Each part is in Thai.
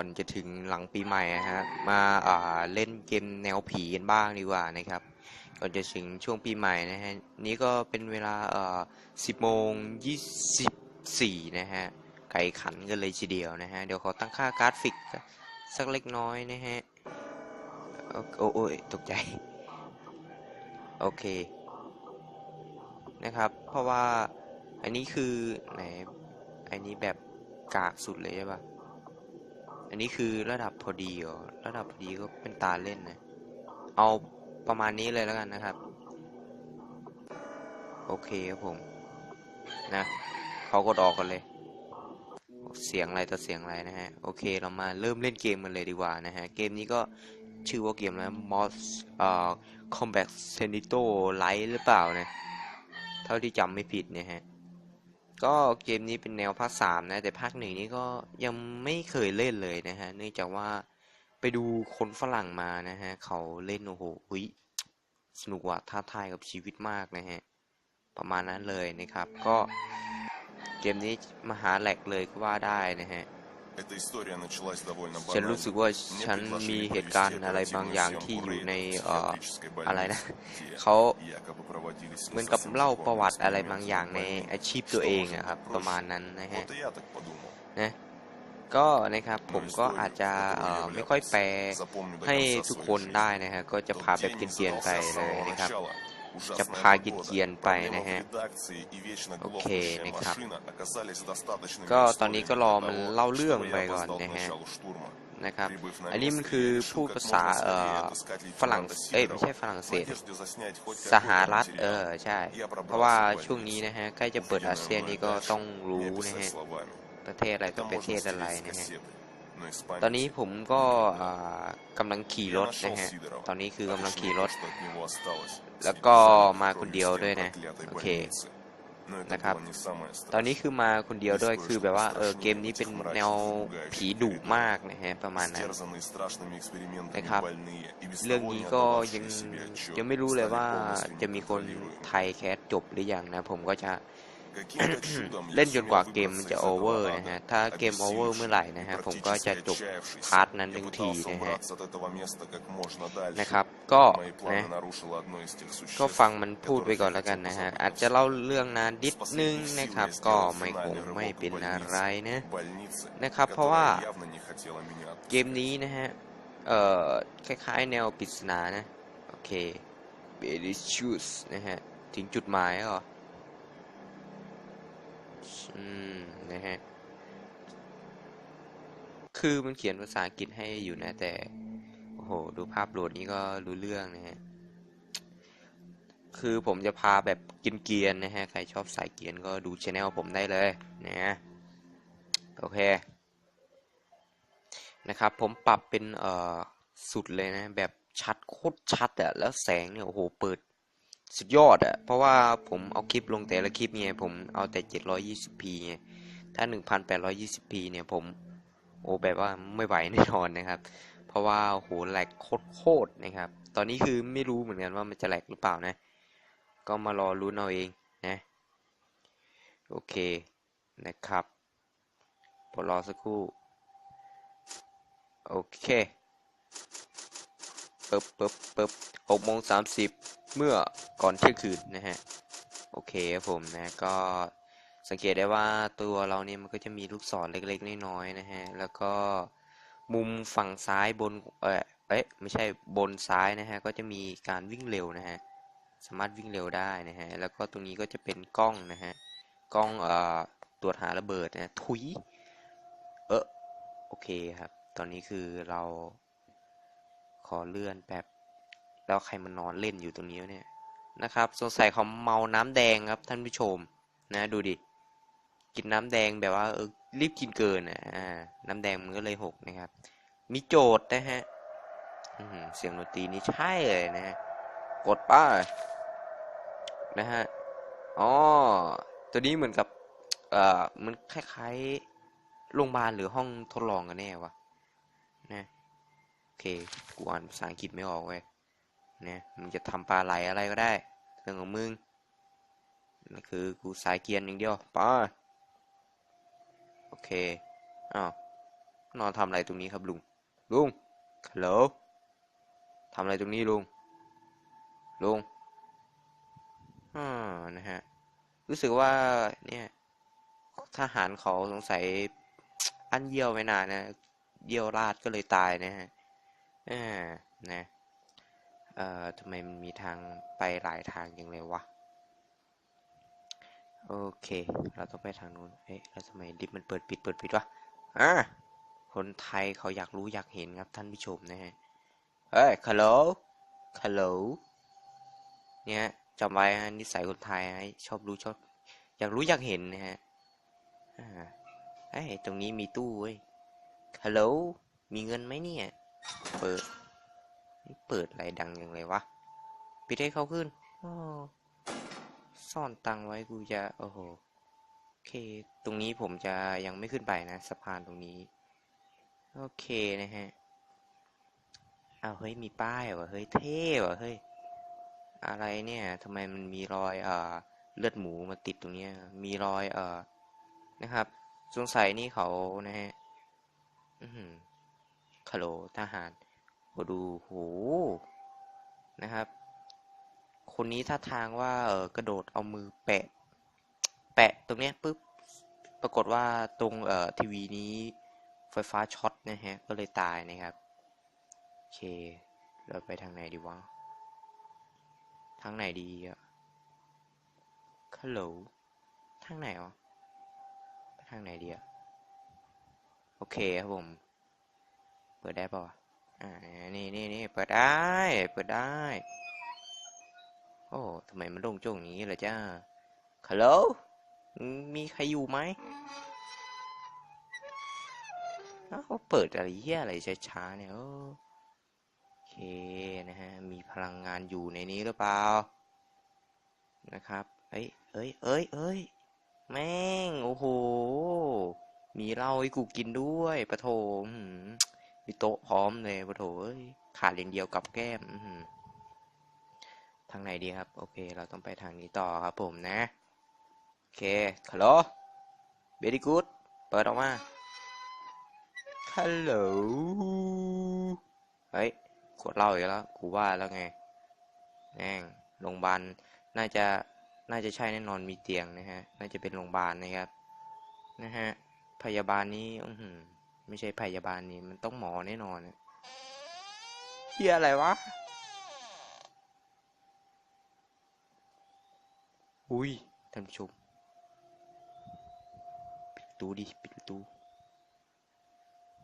ก่อนจะถึงหลังปีใหม่อะฮะมาอ่าเล่นเกมแนวผีกันบ้างดีกว่านะครับ ก่อนจะถึงช่วงปีใหม่นะฮะนี้ก็เป็นเวลาเอ่อ10โมง24นะฮะไก่ขันกันเลยทีเดียวนะฮะเดี๋ยวขอตั้งค่ากราฟิกสักเล็กน้อยนะฮะโอโอ้โอ้ยตกใจ โอเค นะครับ เพราะว่าอันนี้คือไหนอันนี้แบบกากสุดเลยใช่ปะ อันนี้คือระดับพอดีเหรอระดับพอดีก็เป็นตาเล่นนะ เอาประมาณนี้เลยแล้วกันนะครับ โอเคครับผม นะเขากดออกกันเลย เสียงอะไรต่อเสียงอะไรนะฮะ โอเคเรามาเริ่มเล่นเกมกันเลยดีกว่านะฮะ เกมนี้ก็ชื่อว่าเกมอะไร Moss เอ่อ Combat Senito Light หรือเปล่านะ เท่าที่จำไม่ผิดเนี่ยฮะ ก็เกมนี้เป็นแนวภาคสามนะ แต่ภาคหนึ่งนี้ก็ยังไม่เคยเล่นเลยนะฮะ เนื่องจากว่าไปดูคนฝรั่งมานะฮะ เขาเล่นโอ้โหหุยสนุกว่ะท้าทายกับชีวิตมากนะฮะ ประมาณนั้นเลยนะครับ ก็เกมนี้มหาแหลกเลยก็ว่าได้นะฮะ ฉันรู้สึกว่าฉันมีเหตุการณ์อะไรบางอย่างที่อยู่ในอะไรนะเขาเหมือนกับเล่าประวัติอะไรบางอย่างในอาชีพตัวเองอะครับประมาณนั้นนะฮะนะก็นะครับผมก็อาจจะไม่ค่อยแปลให้ทุกคนได้นะฮะก็จะพาแบบเกรียนๆไปเลยนะครับ จะพาเกียนไปนะฮะ โอเคนะครับ ก็ตอนนี้ก็รอมันเล่าเรื่องไปก่อนนะฮะนะครับอันนี้มันคือพูดภาษาเอ่อฝรั่งเอ้ยไม่ใช่ฝรั่งเศส สหรัฐเออใช่ เพราะว่าช่วงนี้นะฮะใกล้จะเปิดอาเซียนนี่ก็ต้องรู้นะฮะประเทศอะไรต้องประเทศอะไรนะฮะ ตอนนี้ผมก็กำลังขี่รถนะฮะ ตอนนี้คือกำลังขี่รถ แล้วก็มาคนเดียวด้วยนะ โอเค นะครับ ตอนนี้คือมาคนเดียวด้วย คือแบบว่าเออเกมนี้เป็นแนวผีดุมากนะฮะประมาณนั้นนะครับ เรื่องนี้ก็ยังยังไม่รู้เลยว่าจะมีคนไทยแคสจบหรือยังนะ ผมก็จะ เล่นจนกว่าเกมมันจะโอเวอร์นะฮะ ถ้าเกมโอเวอร์เมื่อไหร่นะฮะ ผมก็จะจบพาร์ทนั้นทันทีนะฮะ นะครับ ก็นะ ก็ฟังมันพูดไปก่อนแล้วกันนะฮะ อาจจะเล่าเรื่องนานดิดนึงนะครับ ก็ไม่คงไม่เป็นอะไรนะ นะครับ เพราะว่าเกมนี้นะฮะ เอ่อ คล้ายๆ แนวปริศนานะ โอเคเบรดิชูสนะฮะ ถึงจุดหมายก็ ออืม นะฮะ คือมันเขียนภาษาอังกฤษให้อยู่นะ แต่ โอ้โห ดูภาพโหลดนี้ก็รู้เรื่องนะฮะ คือผมจะพาแบบกินเกียนนะฮะ ใครชอบสายเกียนก็ดูช anel ผมได้เลยนะฮะโอเค นะครับ ผมปรับเป็น เอ่อ สุดเลยนะ แบบชัดโคตรชัดอะแล้วแสงเนี่ย โอ้โห เปิด สุดยอดอะเพราะว่าผมเอาคลิปลงแต่ละคลิปเนี่ยผมเอาแต่ 720p ไงถ้า 1820p เนี่ยผมโอ้แบบว่าไม่ไหวแน่นอนนะครับ เพราะว่าโหแหลกโคตรนะครับ ตอนนี้คือไม่รู้เหมือนกันว่ามันจะแหลกหรือเปล่านะ ก็มารอรุ้นเอาเองนะ โอเคนะครับพอรอสักครู่ โอเคปึ๊บปึ๊บปึ๊บหกโมงสามสิบ เมื่อก่อนเที่ยงคืนนะฮะ โอเคครับผมนะก็สังเกตได้ว่าตัวเราเนี่ยมันก็จะมีลูกศรเล็กๆน้อยๆนะฮะ แล้วก็มุมฝั่งซ้ายบน เออเอ๊ะไม่ใช่บนซ้ายนะฮะ ก็จะมีการวิ่งเร็วนะฮะ สามารถวิ่งเร็วได้นะฮะ แล้วก็ตรงนี้ก็จะเป็นกล้องนะฮะ กล้องเอ่อตรวจหาระเบิดนะทุย เออโอเคครับ ตอนนี้คือเราขอเลื่อนแบบ แล้วใครมันอนเล่นอยู่ตรงนี้เนี่ยนะครับสงสัยเขาเมาน้ำแดงครับท่านผู้ชมนะดูดิกินน้ำแดงแบบว่าเออรีบกินเกินอะอ่าน้ำแดงมันก็เลยหกนะครับ มีโจทย์นะฮะเสียงดนตรีนี่ใช่เลยนะฮะกดป้านะฮะอ๋อตัวนี้เหมือนกับเอ่อมันคล้ายๆโรงพยาบาลหรือห้องทดลองกันแน่วะนะโอเคกูอ่านภาษาอังกฤษไม่ออกเว้ย นะมึงจะทำปลาไหลอะไรก็ได้เรื่องของมึงนั่นคือกูสายเกียนอย่างเดียวป้าโอเคอ้าวนอนทำอะไรตรงนี้ครับลุงลุงฮัลโหลทำอะไรตรงนี้ลุงลุงอ่านะฮะรู้สึกว่าเนี่ยทหารเขาสงสัยอั้นเยี่ยวไม่นานนะ เยี่ยวราดก็เลยตายนะฮะอ่านะ เอ่อทำไมมันมีทางไปหลายทางอย่างเลยวะ โอเค เราต้องไปทางนู้น เอ๊ะ แล้วทำไมลิฟมันเปิดปิดเปิดปิดวะ อ่าคนไทยเขาอยากรู้อยากเห็นครับท่านผู้ชมนะฮะ เฮ้ยฮัลโหลฮัลโหลเนี่ยจำไว้ฮะนิสัยคนไทยฮะชอบรู้ชอบ อยากรู้อยากเห็นนะฮะอ่าเอ้ยตรงนี้มีตู้เว้ยฮัลโหลมีเงินไหมเนี่ย เปิด เปิดอะไรดังอย่างเลยวะปิดให้เขาขึ้นอ้อซ่อนตังไว้กูจะโอ้โหโอเค ตรงนี้ผมจะยังไม่ขึ้นไปนะสะพานตรงนี้ โอเคนะฮะเอ้าเฮ้ยมีป้ายว่ะเฮ้ยเท่ว่ะเฮ้ยอะไรเนี่ยทำไมมันมีรอยเอ่อเลือดหมูมาติดตรงเนี้ยมีรอยเอ่อนะครับ สงสัยนี่เขานะฮะอือหือคาโหลทหาร โหดูโหนะครับ คนนี้ท่าทางว่าเออกระโดดเอามือแปะ แปะตรงเนี้ยปุ๊บปรากฏว่าตรงเอ่อทีวีนี้ไฟฟ้าช็อตนะฮะก็เลยตายนะครับโอเค เราไปทางไหนดีวะทางไหนดีอะฮัลโหลทางไหนวะทางไหนดีอะโอเคครับผม เปิดได้ปะวะ อ่านี่นี่นี่เปิดได้ เปิดได้ โอ้ทำไมมันโล่งโจ้งอย่างนี้ล่ะจ้าฮัลโหลมีใครอยู่ไหมเอ้าเปิดอะไรเหี้ยอะไรช้าๆเนี่ยโอเคนะฮะ มีพลังงานอยู่ในนี้หรือเปล่า นะครับ เอ้ย เอ้ย เอ้ย เอ้ย แม่ง โอ้โห มีเหล้าให้กูกินด้วยปะโถ มีโต๊ะพร้อมเลยปะโถเอ้ยขาดอย่างเดียวกับแก้มทางไหนดีครับ โอเค เราต้องไปทางนี้ต่อครับผมนะ โอเคฮัลโหล very good เปิดออกมาฮัลโหลเฮ้ยขวดเหล้าอีกแล้ว กูว่าแล้วไงแม่งโรงพยาบาลน่าจะน่าจะใช่แน่นอนมีเตียงนะฮะ น่าจะเป็นโรงพยาบาลนะครับ นะฮะ พยาบาลนี้อือหือ ไม่ใช่พยาบาลนี่มันต้องหมอแน่นอนเฮียอะไรวะ อุ้ยท่านผู้ชม ปิดประตูดิ ปิดประตู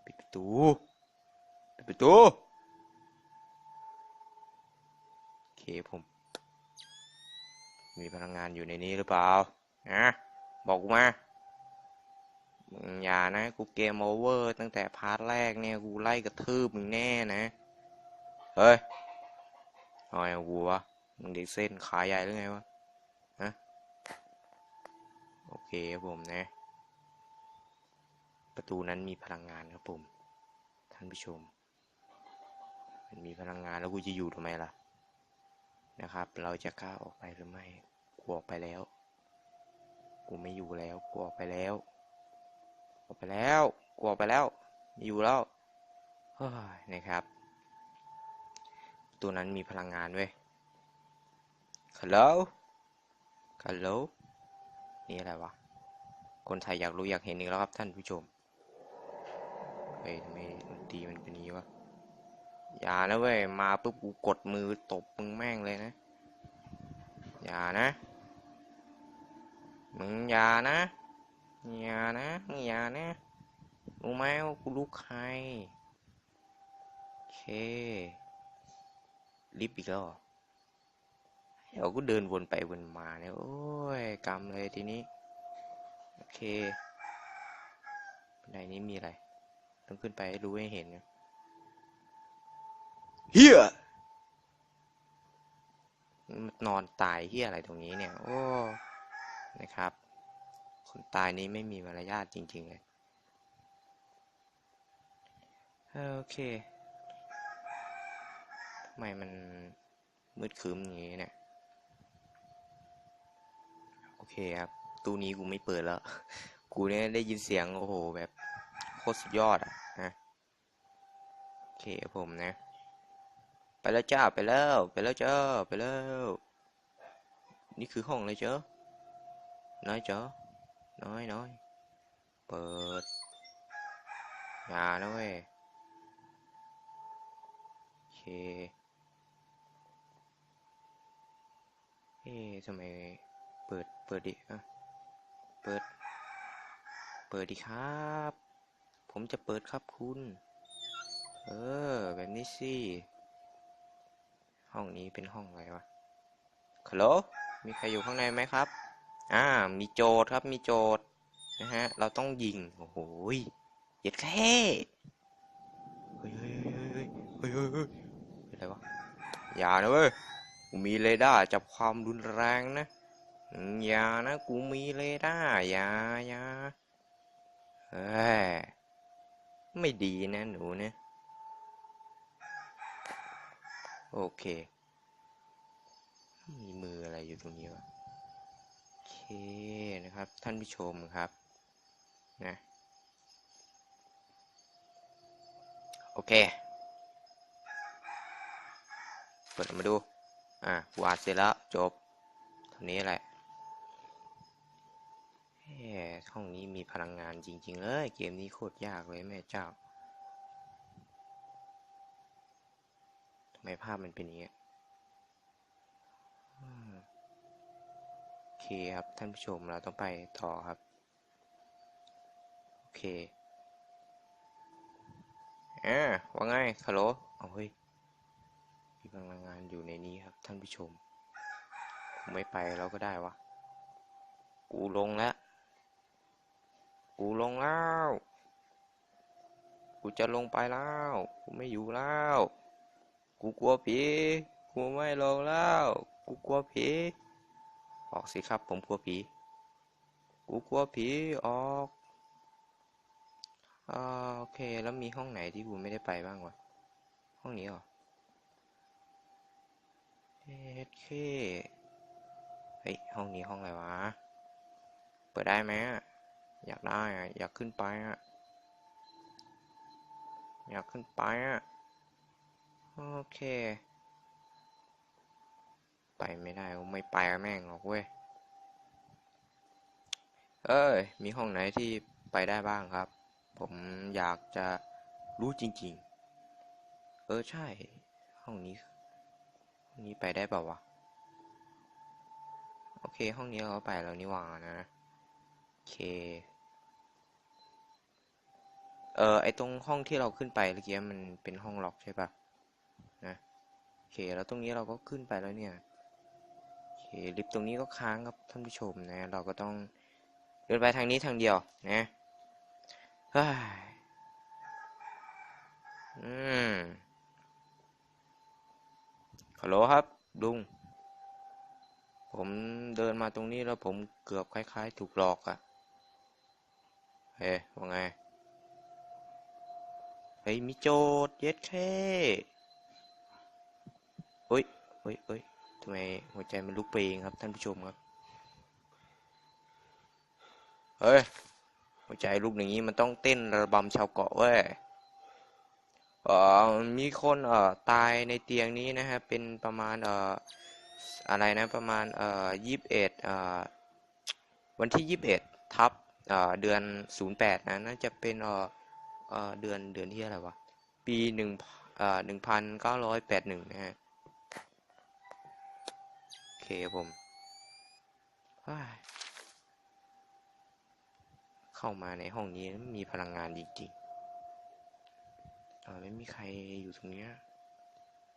ปิดประตู ปิดประตู โอเคผม มีพลังงานอยู่ในนี้หรือเปล่า นะ บอกกูมา มึงอย่านะ กูเกมโอเวอร์ตั้งแต่พาร์ทแรกเนี่ย กูไล่กระทืบมึงแน่นะ เฮ้ยเอาไงกับกูวะ มึงเด็กเส้นขาใหญ่หรือไงวะ ฮะ โอเคครับผมนะ ประตูนั้นมีพลังงานครับผม ท่านผู้ชม มันมีพลังงานแล้วกูจะอยู่ทำไมล่ะ นะครับ เราจะกล้าออกไปหรือไม่ กูออกไปแล้ว กูไม่อยู่แล้ว กูออกไปแล้ว ออกไปแล้วกูออกไปแล้วอยู่แล้วเฮ้ยนะครับ ตัวนั้นมีพลังงานเว้ยฮัลโหลฮัลโหลนี่อะไรวะ คนไทยอยากรู้อยากเห็นอีกแล้วครับท่านผู้ชม เฮ้ยทำไมดนตรีมันเป็นนี้วะ อย่านะเว้ย มาปุ๊บกูกดมือตบมึงแม่งเลยนะ อย่านะ มึงอย่านะ อย่านะมึงอย่านะรู้ไหมว่ากูลูกใครโอเค ลิฟต์อีกแล้วเหรอเดี๋ยวกูเดินวนไปวนมาเนี่ย โอ้ยกำเลยทีนี้ โอเคบันไดนี้มีอะไร ต้องขึ้นไปให้รู้ให้เห็นนะเฮียมันนอนตายเฮียอะไรตรงนี้เนี่ย โอ้ นะครับ คนตายนี้ไม่มีมารยาทจริงๆเลยโอเคทำไมมันมืดครึ้มอย่างนี้เนี่ย โอเคครับ ตู้นี้กูไม่เปิดแล้ว กูเนี่ยได้ยินเสียง โอ้โห แบบโคตรสุดยอดอะนะโอเคผมนะ ไปแล้วจ้า ไปแล้ว ไปแล้วจ้า ไปแล้ว นี่คือห้องอะไรเจ้าน้อยเจ้า น้อยน้อยเปิดอย่านะเว้ยโอเคเอ๊ะทำไมเปิดเปิดดิอะเปิด เปิดดิครับ ผมจะเปิดครับคุณ เออ แบบนี้สิ ห้องนี้เป็นห้องอะไรวะฮัลโหลมีใครอยู่ข้างในไหมครับ อ่า มีโจทย์ครับ มีโจทย์นะฮะ เราต้องยิง โอ้โหยเหย็ดแค่เฮ้ยเฮ้ยเฮ้ยเฮ้ยเฮ้ยเฮ้ยอะไรวะ อย่านะเว้ย กูมีเรดาร์จับความรุนแรงนะ อย่านะ กูมีเรดาร์อย่าอย่าเฮ้ย ไม่ดีนะหนูเนี่ย โอเค มีมืออะไรอยู่ตรงนี้วะ นะครับ ท่านผู้ชมครับนะโอเคเปิดออกมาดู อะวาดเสร็จแล้ว จบท่านี้แหละเฮ้ห้องนี้มีพลังงานจริง ๆ เลย เกมนี้โคตรยากเลยแม่เจ้าทำไมภาพมันเป็นอย่างนี้ เคครับท่านผู้ชมเราต้องไปต่อครับ โอเคอ่าว่าไงฮัลโหลเอาเฮ้ยมีพลังงานอยู่ในนี้ครับท่านผู้ชมผมไม่ไปเราก็ได้วะ กูลงแล้ว กูลงแล้ว กูจะลงไปแล้ว กูไม่อยู่แล้ว กูกลัวผี กูไม่ลงแล้ว กูกลัวผี ออกสิครับ ผมกลัวผี กูกลัวผีออกอ่าโอเค แล้วมีห้องไหนที่กูไม่ได้ไปบ้างวะ ห้องนี้เหรอเอ็ดเคเฮ้ย ห้องนี้ห้องอะไรวะ เปิดได้ไหมอะอยากได้อะอยากขึ้นไปอะอยากขึ้นไปอะโอเค ไปไม่ได้ไม่ไปแม่งหรอกเว้ย เอ้ย มีห้องไหนที่ไปได้บ้างครับ ผมอยากจะรู้จริง ๆ เออใช่ ห้องนี้ห้องนี้ไปได้เปล่าวะ โอเค ห้องนี้เราไปแล้วนี่หว่านะ โอเค เออไอตรงห้องที่เราขึ้นไปเมื่อกี้มันเป็นห้องล็อกใช่ปะนะโอเค แล้วตรงนี้เราก็ขึ้นไปแล้วเนี่ย ลิฟต์ตรงนี้ก็ค้างครับท่านผู้ชมนะ เราก็ต้องเดินไปทางนี้ทางเดียวนะเฮ้ยอืมฮัลโหลครับลุง ผมเดินมาตรงนี้แล้วผมเกือบคล้าย ๆ ถูกหลอกอะ่ะ เฮ้ยว่าไง เฮ้ย มีโจทย์เย็ดแค่เฮ้ยเฮ้ยเฮ้ย ทำไมหัวใจมันลุกไปเองครับ ท่านผู้ชมครับ เฮ้ย หัวใจลุกอย่างนี้มันต้องเต้นระบำชาวเกาะเว้ยเอ่อมีคนเอ่อตายในเตียงนี้นะฮะเป็นประมาณเอ่ออะไรนะประมาณเอ่อยี่สิบเอ็ดเอ่อวันที่ยี่สิบเอ็ดทับเอ่อเดือนศูนย์แปดนะน่าจะเป็นเอ่อเอ่อเดือนเดือนที่อะไรวะปีหนึ่งเอ่อหนึ่งพันเก้าร้อยแปดหนึ่งนะฮะ เคครับผมเฮ้ยเข้ามาในห้องนี้มีพลังงานจริงๆไม่มีใครอยู่ตรงเนี้ย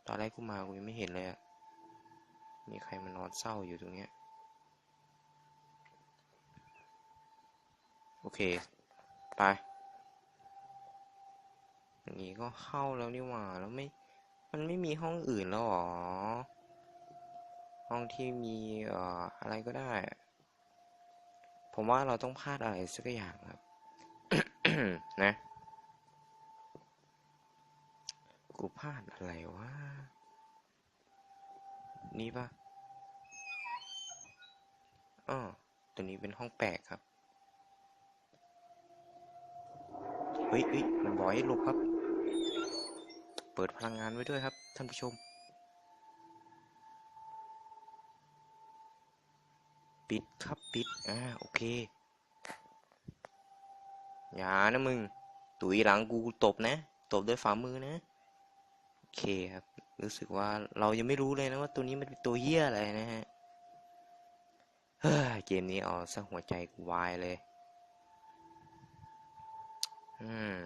ตอนแรกกูมากูยังไม่เห็นเลยอะมีใครมานอนเศร้าอยู่ตรงเนี้ย โอเค ไป อย่างนี้ก็เข้าแล้วนี่หว่า แล้วไม่ มันไม่มีห้องอื่นแล้วหรอ ห้องที่มีเอ่ออะไรก็ได้ ผมว่าเราต้องพลาดอะไรสักอย่างครับ นะ กูพลาดอะไรวะ นี่ปะอ้อตัวนี้เป็นห้องแปลกครับ เฮ้ยเฮ้ยมันบอกให้หลบครับ เปิดพลังงานไว้ด้วยครับ ท่านผู้ชม ปิด ครับปิด อ่า โอเค อย่านะมึง ตุยหลังกูตบนะ ตบด้วยฝ่ามือนะ โอเคครับ รู้สึกว่าเรายังไม่รู้เลยนะว่าตัวนี้มันเป็นตัวเหี้ยอะไรนะฮะ เฮ้ย เกมนี้เอาซะหัวใจกูวายเลย อืม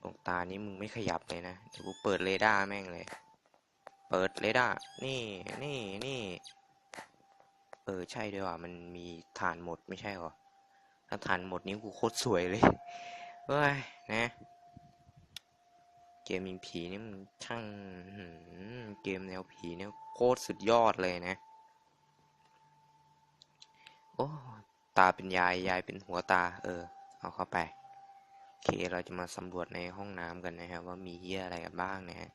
ดวงตานี้มึงไม่ขยับเลยนะ เดี๋ยวกูเปิดเรดาร์แม่งเลย เปิดเรดาร์ นี่ นี่ นี่ ออใช่ด้วยว่ะมันมีฐานหมดไม่ใช่หรอ ถ้าฐานหมดนี้กูโคตรสวยเลยเฮ้ยนะ เกมยิงผีนี่มันช่างเกมแนวผีเนี่ยโคตรสุดยอดเลยนะ โอ้ตาเป็นยายยายเป็นหัวตา เออ เอาเข้าไปโอเคเราจะมาสำรวจในห้องน้ำกันนะครับว่ามีเหี้ยอะไรกันบ้างนะฮะ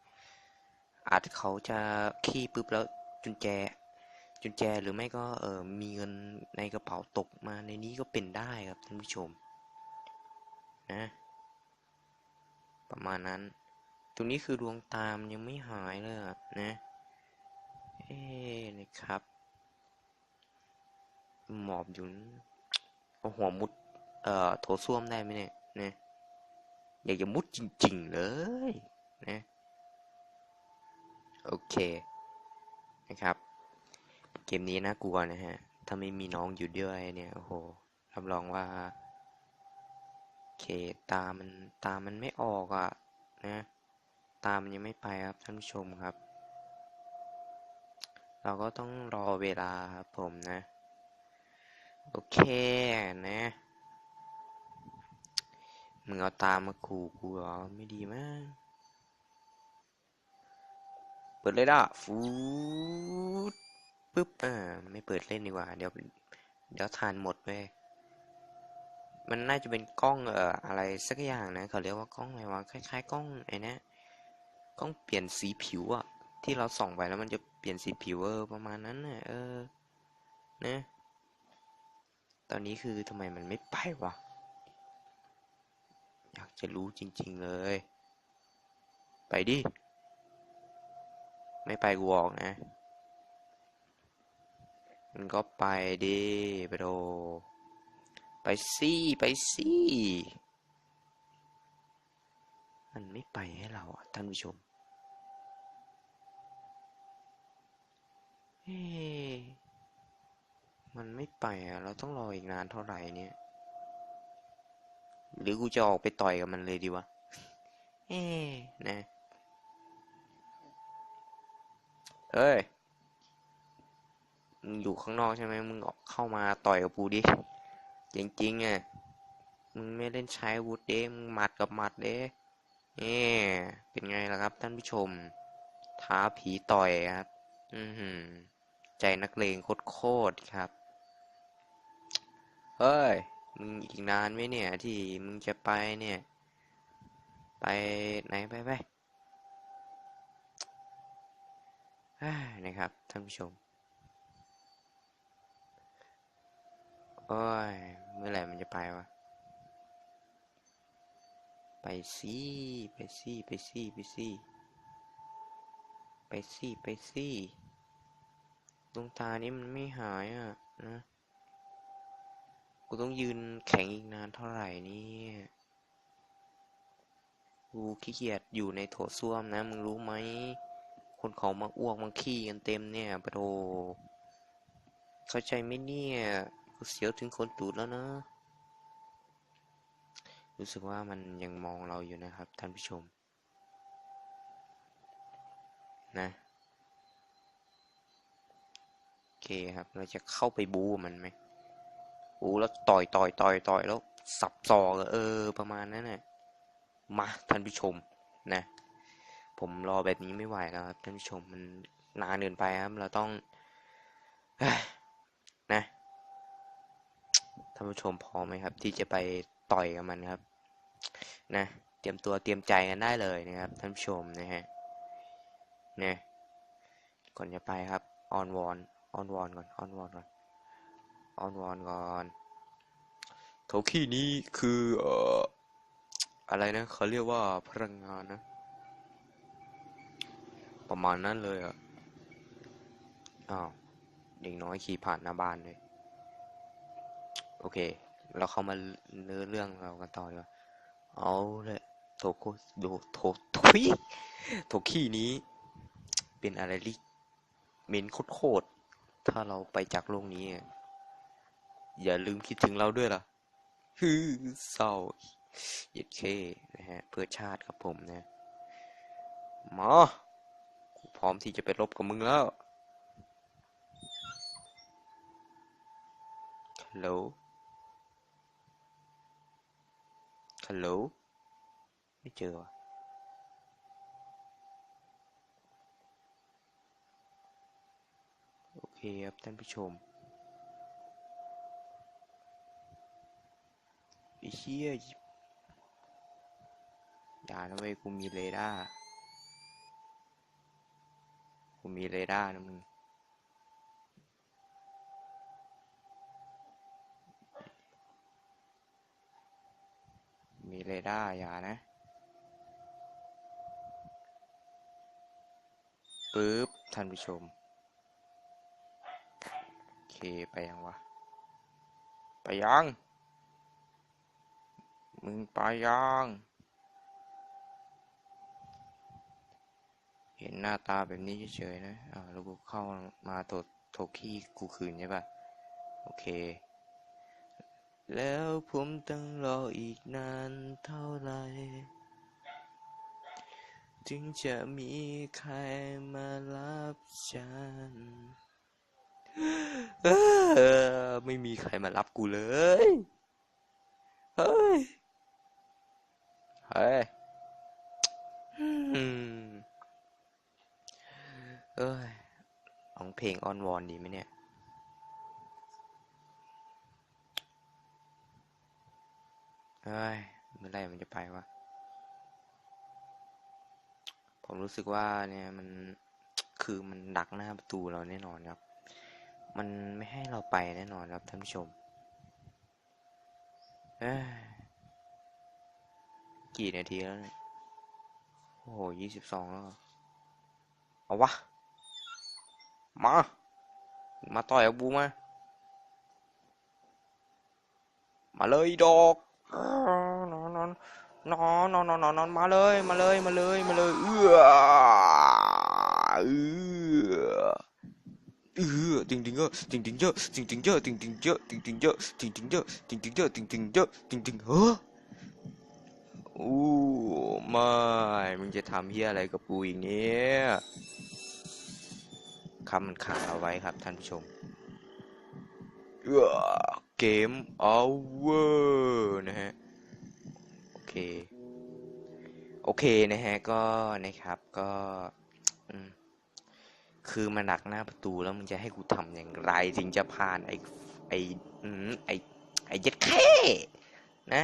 อาจเขาจะขี้ปุ๊บแล้วจุนแจ จุนแจหรือไม่ก็เออมีเงินในกระเป๋าตกมาในนี้ก็เป็นได้ครับท่านผู้ชมนะประมาณนั้น ตรงนี้คือดวงตามยังไม่หายเลยนะเอ๊นะครับ หมอบอยู่นเอาหัวมุดเอ่อโถส้วมได้ไหมเนี่ยนะอยากจะมุดจริง ๆ เลยนะโอเคนะครับ เกมนี้น่ากลัวนะฮะ ถ้าไม่มีน้องอยู่ด้วยเนี่ย โอ้โห รับรองว่าเคตามันตามันไม่ออกอะ่ะนะ ตามันยังไม่ไปครับท่านผู้ชมครับ เราก็ต้องรอเวลาครับผมนะ โอเคนะมึงเอาตามาขู่กูเหรอไม่ดีมากเปิดเลยด่ะฟูด ปึ๊บอ่าไม่เปิดเล่นดีกว่า เดี๋ยว เดี๋ยวทานหมดเว้ยมันน่าจะเป็นกล้องเอ่ออะไรสักอย่างนะเขาเรียกว่ากล้องอะไรวะคล้ายๆกล้องไอ้นะกล้องเปลี่ยนสีผิวอะที่เราส่องไปแล้วมันจะเปลี่ยนสีผิวเออประมาณนั้นนะเออนะตอนนี้คือทำไมมันไม่ไปวะอยากจะรู้จริง ๆเลย ไปดิ ไม่ไปกูออกนะ มันก็ไปดิไปโด ไปสิไปสิมันไม่ไปให้เราอะท่านผู้ชมเฮ้มันไม่ไปอะ เราต้องรออีกนานเท่าไหร่เนี่ย หรือกูจะออกไปต่อยกับมันเลยดีวะ เอ๊นะเอ้ย มึงอยู่ข้างนอกใช่ไหมมึงออกเข้ามาต่อยกับกูดิจริงๆอะมึงไม่เล่นใช้วุธเด้มึงหมัดกับหมัดเด้เอ๊เป็นไงล่ะครับ ท่านผู้ชม ท้าผีต่อยครับอือหือ ใจนักเลงโคตรๆครับ เฮ้ย มึงอีกนานไหมเนี่ย ที่มึงจะไปเนี่ย ไปไหนไปไปนะครับ ท่านผู้ชม โอ้ย เมื่อไหร่มันจะไปวะ ไปสิไปสิไปสิไปสิไปสิไปสิดวงตานี้มันไม่หายอะนะ กูต้องยืนแข็งอีกนานเท่าไหร่นี่กูขี้เกียจอยู่ในโถส้วมนะ มึงรู้ไหม คนเขามาอ้วกมาขี้กันเต็มเนี่ยปะโถเข้าใจไหมเนี่ย กูเสียวถึงคนตูดแล้วนะ รู้สึกว่ามันยังมองเราอยู่นะครับ ท่านผู้ชม นะโอเคครับ เราจะเข้าไปบูมันไหมโอ้แล้วต่อยต่อยต่อยต่อยแล้ว สับซอกเออ ประมาณนั้นน่ะมาท่านผู้ชมนะ ผมรอแบบนี้ไม่ไหวแล้วครับท่านผู้ชมมันนานเกินไปครับ เราต้องนะ ท่านผู้ชมพร้อมไหมครับ ที่จะไปต่อยกับมันครับ นะ เตรียมตัวเตรียมใจกันได้เลยนะครับ ท่านผู้ชมนะฮะเนี่ยก่อนจะไปครับออนวอนออนวอนก่อนออนวอนก่อนออนวอนก่อนโถขี้นี้คือเอ่ออะไรนะเขาเรียกว่าพลังงานนะ ประมาณนั้นเลยอะอ้าวเด็กน้อยขี่ผ่านหน้าบ้านเลย โอเค เราเข้ามาเนื้อเรื่องเรากันต่อดีกว่าเอาเลยโทโกโดโททุยโทขี้นี้ เป็นอะไรที่เมนโคตรถ้าเราไปจากโลกนี้ อย่าลืมคิดถึงเราด้วยล่ะฮือเศร้าเย็ดเคนะฮะ เพื่อชาติครับผมนะมาพร้อมที่จะไปรบกับมึงแล้วฮัลโหล ฮัลโหล ไม่เจอวะโอเคครับท่านผู้ชมไอ้เหี้ยอย่านะเว้ยกูมีเรดาร์กูมีเรดาร์นะมึง มีเรดาร์อย่านะปึ๊บท่านผู้ชม โอเค ไปยังวะ ไปยัง มึงไปยัง เห็นหน้าตาแบบนี้เฉยๆนะอ่าแล้วกูเข้ามาโถโถขี้กูคืนใช่ปะโอเค แล้วผมต้องรออีกนานเท่าไหร่ถึงจะมีใครมารับฉันเออไม่มีใครมารับกูเลย เฮ้ย เฮ้ยเอ้ยร้องเพลงอ้อนวอนดีไหมเนี่ย เฮ้ยเมื่อไรมันจะไปวะ ผมรู้สึกว่าเนี่ยมันคือมันดักหน้าประตูเราแน่นอนครับ มันไม่ให้เราไปแน่นอนครับท่านผู้ชมเอ้กี่นาทีแล้วเนี่ยโอ้โหยี่สิบสองแล้ว เอเอาวะ มา มาต่อยกับบูมา มาเลยดอก นอนนอนนอนนอนนอนนอนนมาเลยมาเลยมาเลยมาเลยเอื้อเอื้อเอื้อติงติงเยอะติงติงเยอะติงติงเยอะติงติงเยอะติงติงเยอะติงติงเยอะติงติงเยอะติงติงเยอะติงติงเฮ้ออู้ไม่มึงจะทำเฮียอะไรกับกูอีกเนี่ยคำมันขังเอาไว้ครับท่านผู้ชมเอื้อ เกมเอาเวอร์นะฮะ โอเค โอเคนะฮะ ก็นะครับก็คือมันหนักหน้าประตูแล้วมึงจะให้กูทำอย่างไร ถึงจะผ่านไอ้ไอ้ไอ้ไอ้เย็ดแค่นะ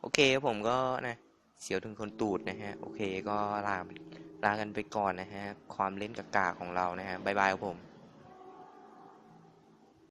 โอเคผมก็นะเสียวถึงคนตูดนะฮะ โอเคก็ลาลากันไปก่อนนะฮะ ความเล่นกากาของเรานะฮะบายบายครับผม